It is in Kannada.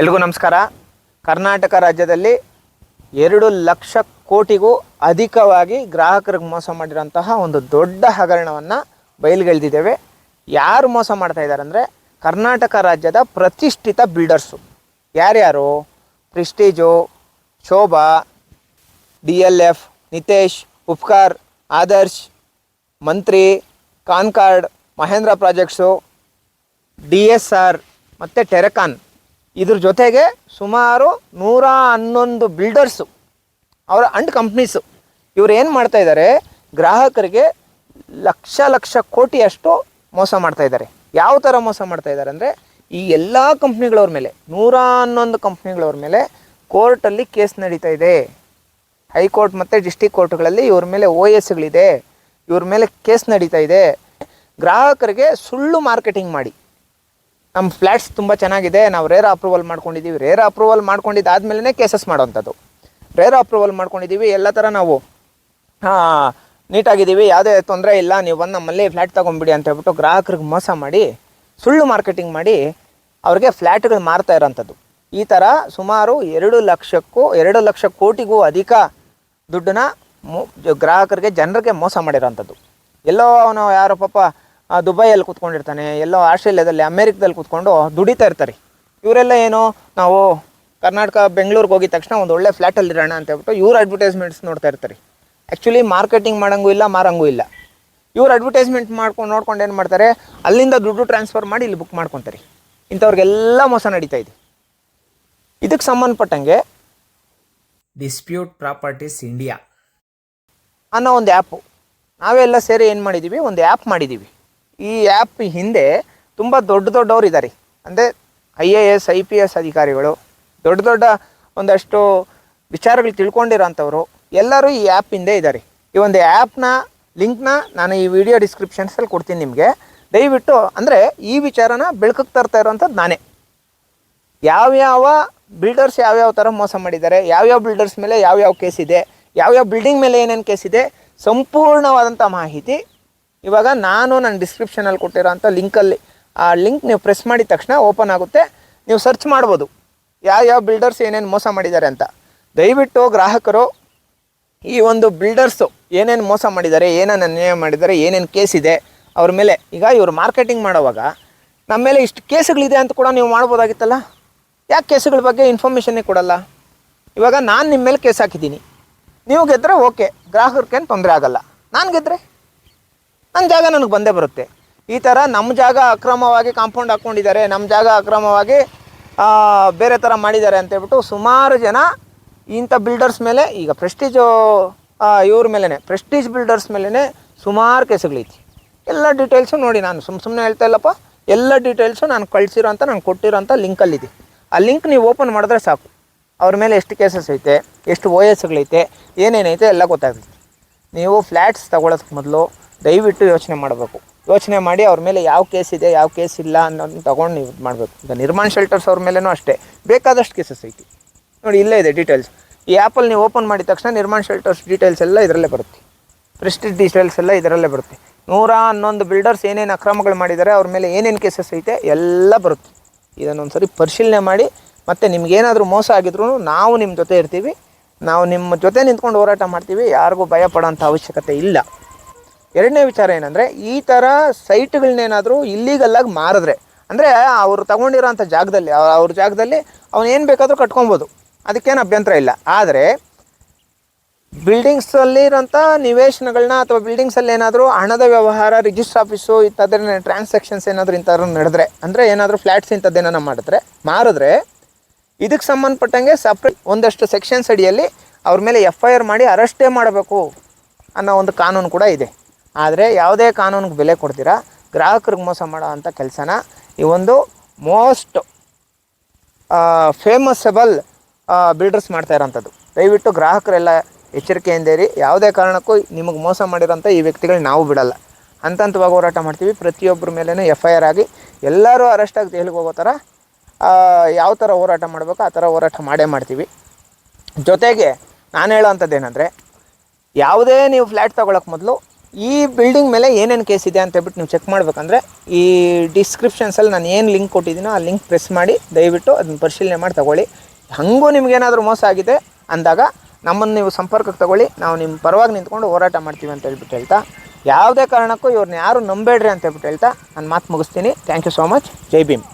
ಎಲ್ರಿಗೂ ನಮಸ್ಕಾರ. ಕರ್ನಾಟಕ ರಾಜ್ಯದಲ್ಲಿ ಎರಡು ಲಕ್ಷ ಕೋಟಿಗೂ ಅಧಿಕವಾಗಿ ಗ್ರಾಹಕರಿಗೆ ಮೋಸ ಮಾಡಿರೋಂತಹ ಒಂದು ದೊಡ್ಡ ಹಗರಣವನ್ನು ಬಯಲುಗೆಳೆದಿದ್ದೇವೆ. ಯಾರು ಮೋಸ ಮಾಡ್ತಾ ಇದ್ದಾರೆ ಅಂದರೆ ಕರ್ನಾಟಕ ರಾಜ್ಯದ ಪ್ರತಿಷ್ಠಿತ ಬಿಲ್ಡರ್ಸು. ಯಾರ್ಯಾರು? Prestige, Shobha, D L F, Nitesh, Upkar, Adarsh, Mantri, Concorde, Mahendra projects, D S R ಮತ್ತು ಟೆರೆಕಾನ್. ಇದ್ರ ಜೊತೆಗೆ ಸುಮಾರು ನೂರ ಹನ್ನೊಂದು ಬಿಲ್ಡರ್ಸು ಅವರ ಅಂಡ್ ಕಂಪ್ನೀಸು ಇವ್ರು ಏನು ಮಾಡ್ತಾ ಇದ್ದಾರೆ ಗ್ರಾಹಕರಿಗೆ ಲಕ್ಷ ಲಕ್ಷ ಕೋಟಿಯಷ್ಟು ಮೋಸ ಮಾಡ್ತಾ ಇದ್ದಾರೆ ಯಾವ ಥರ ಮೋಸ ಮಾಡ್ತಾ ಇದ್ದಾರೆ ಅಂದರೆ, ಈ ಎಲ್ಲ ಕಂಪ್ನಿಗಳವ್ರ ಮೇಲೆ, ನೂರ ಹನ್ನೊಂದು ಕಂಪ್ನಿಗಳವ್ರ ಮೇಲೆ ಕೋರ್ಟಲ್ಲಿ ಕೇಸ್ ನಡೀತಾ ಇದೆ. ಹೈಕೋರ್ಟ್ ಮತ್ತು ಡಿಸ್ಟಿಕ್ ಕೋರ್ಟ್ಗಳಲ್ಲಿ ಇವ್ರ ಮೇಲೆ ಓ ಎಸ್ಗಳಿದೆ ಇವ್ರ ಮೇಲೆ ಕೇಸ್ ನಡೀತಾ ಇದೆ. ಗ್ರಾಹಕರಿಗೆ ಸುಳ್ಳು ಮಾರ್ಕೆಟಿಂಗ್ ಮಾಡಿ. ನಮ್ಮ ಫ್ಲ್ಯಾಟ್ಸ್ ತುಂಬ ಚೆನ್ನಾಗಿದೆ, ನಾವು ರೇರ್ ಅಪ್ರೂವಲ್ ಮಾಡ್ಕೊಂಡಿದ್ದೀವಿ ರೇರ್ ಅಪ್ರೂವಲ್ ಮಾಡ್ಕೊಂಡಿದ್ದಾದ್ಮೇಲೆ ಕೇಸಸ್ ಮಾಡೋವಂಥದ್ದು ರೇರ್ ಅಪ್ರೂವಲ್ ಮಾಡ್ಕೊಂಡಿದ್ದೀವಿ ಎಲ್ಲ ಥರ ನಾವು ಹಾಂ ನೀಟಾಗಿದ್ದೀವಿ ಯಾವುದೇ ತೊಂದರೆ ಇಲ್ಲ ನೀವು ಬಂದು ನಮ್ಮಲ್ಲಿ ಫ್ಲ್ಯಾಟ್ ತೊಗೊಂಬಿಡಿ ಅಂತ ಹೇಳ್ಬಿಟ್ಟು ಗ್ರಾಹಕರಿಗೆ ಮೋಸ ಮಾಡಿ, ಸುಳ್ಳು ಮಾರ್ಕೆಟಿಂಗ್ ಮಾಡಿ ಅವ್ರಿಗೆ ಫ್ಲ್ಯಾಟ್ಗಳು ಮಾರ್ತಾ ಇರೋಂಥದ್ದು. ಈ ಥರ ಸುಮಾರು ಎರಡು ಲಕ್ಷಕ್ಕೂ, ಎರಡು ಲಕ್ಷ ಕೋಟಿಗೂ ಅಧಿಕ ದುಡ್ಡನ್ನ ಮೋ, ಗ್ರಾಹಕರಿಗೆ, ಜನರಿಗೆ ಮೋಸ ಮಾಡಿರೋಂಥದ್ದು. ಎಲ್ಲೋ ಅವನು ಯಾರೋ ಪಾಪ ದುಬೈಯಲ್ಲಿ ಕೂತ್ಕೊಂಡಿರ್ತಾನೆ ಎಲ್ಲೋ ಆಸ್ಟ್ರೇಲಿಯಾದಲ್ಲಿ ಅಮೇರಿಕದಲ್ಲಿ ಕೂತ್ಕೊಂಡು ದುಡಿತಾ ಇರ್ತಾರೆ. ಇವರೆಲ್ಲ ಏನು ನಾವು ಕರ್ನಾಟಕ ಬೆಂಗಳೂರಿಗೆ ಹೋಗಿದ ತಕ್ಷಣ ಒಂದು ಒಳ್ಳೆ ಫ್ಲ್ಯಾಟಲ್ಲಿ ಇರೋಣ ಅಂತ ಹೇಳ್ಬಿಟ್ಟು ಇವ್ರ ಅಡ್ವರ್ಟೈಸ್ಮೆಂಟ್ಸ್ ನೋಡ್ತಾ ಇರ್ತಾರೆ. ಆ್ಯಕ್ಚುಲಿ ಮಾರ್ಕೆಟಿಂಗ್ ಮಾಡೋಂಗೂ ಇಲ್ಲ ಮಾರಂಗೂ ಇಲ್ಲ. ಇವ್ರು ಅಡ್ವರ್ಟೈಸ್ಮೆಂಟ್ ಮಾಡ್ಕೊಂಡು ನೋಡ್ಕೊಂಡು ಏನು ಮಾಡ್ತಾರೆ ಅಲ್ಲಿಂದ ದುಡ್ಡು ಟ್ರಾನ್ಸ್ಫರ್ ಮಾಡಿ ಇಲ್ಲಿ ಬುಕ್ ಮಾಡ್ಕೊತಾರೆ. ಇಂಥವ್ರಿಗೆಲ್ಲ ಮೋಸ ನಡೀತಾ ಇದೆ. ಇದಕ್ಕೆ ಸಂಬಂಧಪಟ್ಟಂಗೆ ಡಿಸ್ಪ್ಯೂಟ್ ಪ್ರಾಪರ್ಟೀಸ್ ಇಂಡಿಯಾ ಅನ್ನೋ ಒಂದು ಆ್ಯಪು ನಾವೆಲ್ಲ ಸೇರಿ ಏನು ಮಾಡಿದ್ದೀವಿ ಒಂದು ಆ್ಯಪ್ ಮಾಡಿದ್ದೀವಿ ಈ ಆ್ಯಪ್ ಹಿಂದೆ ತುಂಬ ದೊಡ್ಡ ದೊಡ್ಡವ್ರು ಇದ್ದಾರೆ ಅಂದರೆ I A S I P S ಅಧಿಕಾರಿಗಳು, ದೊಡ್ಡ ದೊಡ್ಡ ಒಂದಷ್ಟು ವಿಚಾರಗಳು ತಿಳ್ಕೊಂಡಿರೋಂಥವ್ರು, ಎಲ್ಲರೂ ಈ ಆ್ಯಪ್ ಹಿಂದೆ ಇದ್ದಾರೆ ಈ ಒಂದು ಆ್ಯಪ್ನ ಲಿಂಕ್ನ ನಾನು ಈ ವಿಡಿಯೋ ಡಿಸ್ಕ್ರಿಪ್ಷನ್ಸಲ್ಲಿ ಕೊಡ್ತೀನಿ ನಿಮಗೆ. ದಯವಿಟ್ಟು, ಅಂದರೆ ಈ ವಿಚಾರನ ಬೆಳಕಕ್ಕೆ ತರ್ತಾ ಇರೋವಂಥದ್ದು ನಾನೇ. ಯಾವ್ಯಾವ ಬಿಲ್ಡರ್ಸ್ ಯಾವ್ಯಾವ ಥರ ಮೋಸ ಮಾಡಿದ್ದಾರೆ, ಯಾವ್ಯಾವ ಬಿಲ್ಡರ್ಸ್ ಮೇಲೆ ಯಾವ್ಯಾವ ಕೇಸ್ ಇದೆ, ಯಾವ್ಯಾವ ಬಿಲ್ಡಿಂಗ್ ಮೇಲೆ ಏನೇನು ಕೇಸ್ ಇದೆ, ಸಂಪೂರ್ಣವಾದಂಥ ಮಾಹಿತಿ ಇವಾಗ ನಾನು ನನ್ನ ಡಿಸ್ಕ್ರಿಪ್ಷನಲ್ಲಿ ಕೊಟ್ಟಿರೋಂಥ ಲಿಂಕಲ್ಲಿ ಆ ಲಿಂಕ್ ನೀವು ಪ್ರೆಸ್ ಮಾಡಿದ ತಕ್ಷಣ ಓಪನ್ ಆಗುತ್ತೆ. ನೀವು ಸರ್ಚ್ ಮಾಡ್ಬೋದು. ಯಾವ ಬಿಲ್ಡರ್ಸ್ ಏನೇನು ಮೋಸ ಮಾಡಿದ್ದಾರೆ ಅಂತ. ದಯವಿಟ್ಟು ಗ್ರಾಹಕರು ಈ ಒಂದು ಬಿಲ್ಡರ್ಸು ಏನೇನು ಮೋಸ ಮಾಡಿದ್ದಾರೆ ಏನೇನು ಅನ್ಯಾಯ ಮಾಡಿದ್ದಾರೆ, ಏನೇನು ಕೇಸ್ ಇದೆ, ಅವ್ರ ಮೇಲೆ ಈಗ ಇವರು ಮಾರ್ಕೆಟಿಂಗ್ ಮಾಡೋವಾಗ ನಮ್ಮ ಮೇಲೆ ಇಷ್ಟು ಕೇಸುಗಳಿದೆ ಅಂತ ಕೂಡ ನೀವು ಮಾಡ್ಬೋದಾಗಿತ್ತಲ್ಲ? ಯಾಕೆ ಕೇಸುಗಳ ಬಗ್ಗೆ ಇನ್ಫಾರ್ಮೇಷನ್ನೇ ಕೊಡಲ್ಲ? ಇವಾಗ ನಾನು ನಿಮ್ಮ ಮೇಲೆ ಕೇಸ್ ಹಾಕಿದ್ದೀನಿ. ನೀವು ಗೆದ್ದರೆ ಓಕೆ ಗ್ರಾಹಕರಿಗೇನು ತೊಂದರೆ ಆಗಲ್ಲ. ನಾನು ಗೆದ್ದರೆ ನನ್ನ ಜಾಗ ನನಗೆ ಬಂದೇ ಬರುತ್ತೆ. ಈ ಥರ ನಮ್ಮ ಜಾಗ ಅಕ್ರಮವಾಗಿ ಕಾಂಪೌಂಡ್ ಹಾಕ್ಕೊಂಡಿದ್ದಾರೆ ನಮ್ಮ ಜಾಗ ಅಕ್ರಮವಾಗಿ ಬೇರೆ ಥರ ಮಾಡಿದ್ದಾರೆ ಅಂತ ಹೇಳ್ಬಿಟ್ಟು ಸುಮಾರು ಜನ ಇಂಥ ಬಿಲ್ಡರ್ಸ್ ಮೇಲೆ, ಈಗ ಪ್ರೆಸ್ಟೀಜು ಇವ್ರ ಮೇಲೇ ಪ್ರೆಸ್ಟೀಜ್ ಬಿಲ್ಡರ್ಸ್ ಮೇಲೇ ಸುಮಾರು ಕೇಸುಗಳೈತಿ. ಎಲ್ಲ ಡೀಟೇಲ್ಸು ನೋಡಿ ನಾನು ಸುಮ್ಮ ಸುಮ್ಮನೆ ಹೇಳ್ತಾ ಇಲ್ಲಪ್ಪ, ಎಲ್ಲ ಡೀಟೇಲ್ಸು ನಾನು ಕಳಿಸಿರೋಂಥ ನಾನು ಕೊಟ್ಟಿರೋಂಥ ಲಿಂಕಲ್ಲಿದೆ ಆ ಲಿಂಕ್ ನೀವು ಓಪನ್ ಮಾಡಿದ್ರೆ ಸಾಕು. ಅವ್ರ ಮೇಲೆ ಎಷ್ಟು ಕೇಸಸ್ ಐತೆ, ಎಷ್ಟು ಓ ಎಸ್ಗಳೈತೆ ಏನೇನೈತೆ ಎಲ್ಲ ಗೊತ್ತಾಗುತ್ತೆ ನೀವು ಫ್ಲ್ಯಾಟ್ಸ್ ತಗೊಳ್ಳೋದಕ್ಕೆ ಮೊದಲು ದಯವಿಟ್ಟು ಯೋಚನೆ ಮಾಡಬೇಕು. ಯೋಚನೆ ಮಾಡಿ ಅವ್ರ ಮೇಲೆ ಯಾವ ಕೇಸ್ ಇದೆ, ಯಾವ ಕೇಸ್ ಇಲ್ಲ ಅನ್ನೋದನ್ನ ತೊಗೊಂಡು ನೀವು ಮಾಡಬೇಕು. ಈಗ ನಿರ್ಮಾಣ ಶೆಲ್ಟರ್ಸ್ ಅವ್ರ ಮೇಲೂ ಅಷ್ಟೇ. ಬೇಕಾದಷ್ಟು ಕೇಸಸ್ ಐತಿ. ನೋಡಿ ಇಲ್ಲೇ ಇದೆ ಡೀಟೇಲ್ಸ್ ಈ ಆ್ಯಪಲ್ಲಿ ನೀವು ಓಪನ್ ಮಾಡಿದ ತಕ್ಷಣ ನಿರ್ಮಾಣ ಶೆಲ್ಟರ್ಸ್ ಡೀಟೇಲ್ಸ್ ಎಲ್ಲ ಇದರಲ್ಲೇ ಬರುತ್ತೆ. ಪ್ರೆಸ್ಟೀಜ್ ಡೀಟೇಲ್ಸ್ ಎಲ್ಲ ಇದರಲ್ಲೇ ಬರುತ್ತೆ. ನೂರ ಹನ್ನೊಂದು ಬಿಲ್ಡರ್ಸ್ ಏನೇನು ಅಕ್ರಮಗಳು ಮಾಡಿದ್ದಾರೆ ಅವ್ರ ಮೇಲೆ ಏನೇನು ಕೇಸಸ್ ಐತೆ, ಎಲ್ಲ ಬರುತ್ತೆ. ಇದನ್ನೊಂದು ಸರಿ ಪರಿಶೀಲನೆ ಮಾಡಿ, ಮತ್ತು ನಿಮಗೇನಾದರೂ ಮೋಸ ಆಗಿದ್ರೂ ನಾವು ನಿಮ್ಮ ಜೊತೆ ಇರ್ತೀವಿ. ನಾವು ನಿಮ್ಮ ಜೊತೆ ನಿಂತ್ಕೊಂಡು ಹೋರಾಟ ಮಾಡ್ತೀವಿ, ಯಾರಿಗೂ ಭಯ ಪಡೋಂಥ ಅವಶ್ಯಕತೆ ಇಲ್ಲ. ಎರಡನೇ ವಿಚಾರ ಏನಂದರೆ, ಈ ಥರ ಸೈಟ್ಗಳನ್ನೇನಾದರೂ ಇಲ್ಲಿಗಲ್ಲಾಗಿ ಮಾರಿದ್ರೆ, ಅಂದರೆ ಅವರು ತಗೊಂಡಿರೋಂಥ ಜಾಗದಲ್ಲಿ, ಅವ್ರ- ಜಾಗದಲ್ಲಿ ಅವನೇನು ಬೇಕಾದರೂ ಕಟ್ಕೊಬೋದು. ಅದಕ್ಕೇನು ಅಭ್ಯಂತರ ಇಲ್ಲ. ಆದರೆ, ಬಿಲ್ಡಿಂಗ್ಸಲ್ಲಿರೋಂಥ ನಿವೇಶನಗಳನ್ನ ಅಥವಾ ಬಿಲ್ಡಿಂಗ್ಸಲ್ಲಿ ಏನಾದರೂ ಹಣದ ವ್ಯವಹಾರ ರಿಜಿಸ್ಟರ್ ಆಫೀಸು ಇಂಥದ್ದೇ ಟ್ರಾನ್ಸಾಕ್ಷನ್ಸ್ ಏನಾದರೂ ಇಂಥದ್ರು ನಡೆದ್ರೆ, ಅಂದರೆ ಏನಾದರೂ ಫ್ಲ್ಯಾಟ್ಸ್ ಇಂಥದ್ದೇನಾರು ಮಾಡಿದ್ರೆ, ಮಾರಿದ್ರೆ ಇದಕ್ಕೆ ಸಂಬಂಧಪಟ್ಟಂಗೆ ಸಪ್ರೇಟ್ ಒಂದಷ್ಟು ಸೆಕ್ಷನ್ಸ್ ಅಡಿಯಲ್ಲಿ ಅವ್ರ ಮೇಲೆ ಎಫ್ ಐ ಆರ್ ಮಾಡಿ ಅರೆಸ್ಟೇ ಮಾಡಬೇಕು ಅನ್ನೋ ಒಂದು ಕಾನೂನು ಕೂಡ ಇದೆ. ಆದರೆ ಯಾವುದೇ ಕಾನೂನಿಗೆ ಬೆಲೆ ಕೊಡ್ತೀರಾ? ಗ್ರಾಹಕರಿಗೆ ಮೋಸ ಮಾಡೋ ಅಂಥ ಕೆಲಸನ ಈ ಒಂದು ಮೋಸ್ಟ್ ಫೇಮಸಬಲ್ ಬಿಲ್ಡರ್ಸ್ ಮಾಡ್ತಾ ಇರೋಂಥದ್ದು. ದಯವಿಟ್ಟು ಗ್ರಾಹಕರೆಲ್ಲ ಎಚ್ಚರಿಕೆಯಿಂದ ಇರಿ. ಯಾವುದೇ ಕಾರಣಕ್ಕೂ ನಿಮಗೆ ಮೋಸ ಮಾಡಿರೋಂಥ ಈ ವ್ಯಕ್ತಿಗಳು ನಾವು ಬಿಡಲ್ಲ. ಹಂತ ಹಂತವಾಗಿ ಹೋರಾಟ ಮಾಡ್ತೀವಿ. ಪ್ರತಿಯೊಬ್ಬರ ಮೇಲೇ ಎಫ್ ಐ ಆರ್ ಆಗಿ ಎಲ್ಲರೂ ಅರೆಸ್ಟ್ ಆಗಿ ಜೈಲಿಗೆ ಹೋಗೋ ಥರ ಯಾವ ಥರ ಹೋರಾಟ ಮಾಡಬೇಕು, ಆ ಥರ ಹೋರಾಟ ಮಾಡೇ ಮಾಡ್ತೀವಿ. ಜೊತೆಗೆ ನಾನು ಹೇಳೋವಂಥದ್ದು ಏನಂದರೆ ಯಾವುದೇ ನೀವು ಫ್ಲ್ಯಾಟ್ ತೊಗೊಳಕ್ಕೆ ಮೊದಲು ಈ ಬಿಲ್ಡಿಂಗ್ ಮೇಲೆ ಏನೇನು ಕೇಸ್ ಇದೆ ಅಂತ ಹೇಳ್ಬಿಟ್ಟು ನೀವು ಚೆಕ್ ಮಾಡಬೇಕಂದ್ರೆ, ಈ ಡಿಸ್ಕ್ರಿಪ್ಷನ್ಸಲ್ಲಿ ನಾನು ಏನು ಲಿಂಕ್ ಕೊಟ್ಟಿದ್ದೀನೋ ಆ ಲಿಂಕ್ ಪ್ರೆಸ್ ಮಾಡಿ, ದಯವಿಟ್ಟು ಅದನ್ನ ಪರಿಶೀಲನೆ ಮಾಡಿ ತಗೊಳ್ಳಿ. ಹಾಗೂ ನಿಮಗೇನಾದರೂ ಮೋಸ ಆಗಿದೆ ಅಂದಾಗ ನಮ್ಮನ್ನು ನೀವು ಸಂಪರ್ಕಕ್ಕೆ ತಗೊಳ್ಳಿ, ನಾವು ನಿಮ್ಮ ಪರವಾಗಿ ನಿಂತ್ಕೊಂಡು ಹೋರಾಟ ಮಾಡ್ತೀವಿ ಅಂತ ಹೇಳ್ಬಿಟ್ಟು ಹೇಳ್ತಾ, ಯಾವುದೇ ಕಾರಣಕ್ಕೂ ಇವ್ರನ್ನ ಯಾರು ನಂಬೇಡ್ರಿ ಅಂತ ಹೇಳ್ಬಿಟ್ಟು ಹೇಳ್ತಾ ನಾನು ಮಾತು ಮುಗಿಸ್ತೀನಿ. Thank you so much Jai Bhim.